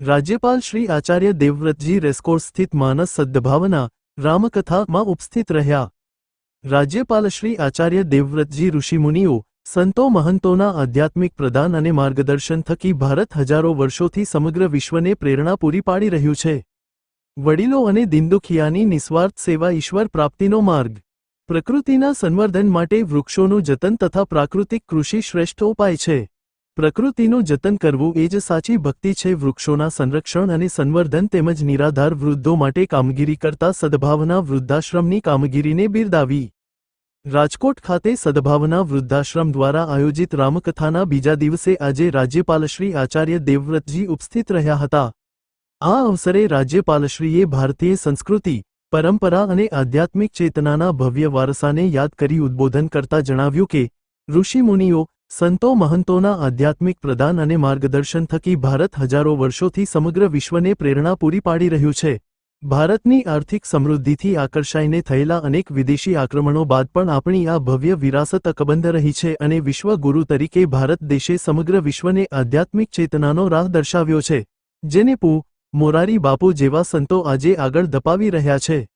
રાજ્યપાલ શ્રી આચાર્ય દેવવ્રતજી રેસ્કોર્સ સ્થિત માનસ સદ્ભાવના રામકથામાં ઉપસ્થિત રહ્યા. રાજ્યપાલ શ્રી આચાર્ય દેવવ્રતજી ઋષિમુનિઓ, સંતો મહંતોના આધ્યાત્મિક પ્રદાન અને માર્ગદર્શન થકી ભારત હજારો વર્ષોથી સમગ્ર વિશ્વને પ્રેરણા પૂરી પાડી રહ્યું છે. વડીલો અને દિનદુખિયાની નિસ્વાર્થ સેવા ઈશ્વર પ્રાપ્તિનો માર્ગ. પ્રકૃતિના સંવર્ધન માટે વૃક્ષોનું જતન તથા પ્રાકૃતિક કૃષિ શ્રેષ્ઠ ઉપાય છે. પ્રકૃતિનું જતન કરવું એ જ સાચી ભક્તિ છે. વૃક્ષોના સંરક્ષણ અને સંવર્ધન તેમજ નિરાધાર વૃદ્ધો માટે કામગીરી કરતા સદભાવના વૃદ્ધાશ્રમની કામગીરીને બિરદાવી. રાજકોટ ખાતે સદભાવના વૃદ્ધાશ્રમ દ્વારા આયોજિત રામકથાના બીજા દિવસે આજે રાજ્યપાલશ્રી આચાર્ય દેવવ્રતજી ઉપસ્થિત રહ્યા હતા. આ અવસરે રાજ્યપાલશ્રીએ ભારતીય સંસ્કૃતિ, પરંપરા અને આધ્યાત્મિક ચેતનાના ભવ્ય વારસાને યાદ કરી ઉદ્બોધન કરતા જણાવ્યું કે ઋષિમુનિઓ, સંતો મહંતોના આધ્યાત્મિક પ્રદાન અને માર્ગદર્શન થકી ભારત હજારો વર્ષોથી સમગ્ર વિશ્વને પ્રેરણા પૂરી પાડી રહ્યું છે. ભારતની આર્થિક સમૃદ્ધિથી આકર્ષાઈને થયેલા અનેક વિદેશી આક્રમણો બાદ પણ આપણી આ ભવ્ય વિરાસત અકબંધ રહી છે અને વિશ્વ ગુરુ તરીકે ભારત દેશે સમગ્ર વિશ્વને આધ્યાત્મિક ચેતનાનો રાહ દર્શાવ્યો છે. જેને પુ, મોરારી બાપુ જેવા સંતો આજે આગળ ધપાવી રહ્યા છે.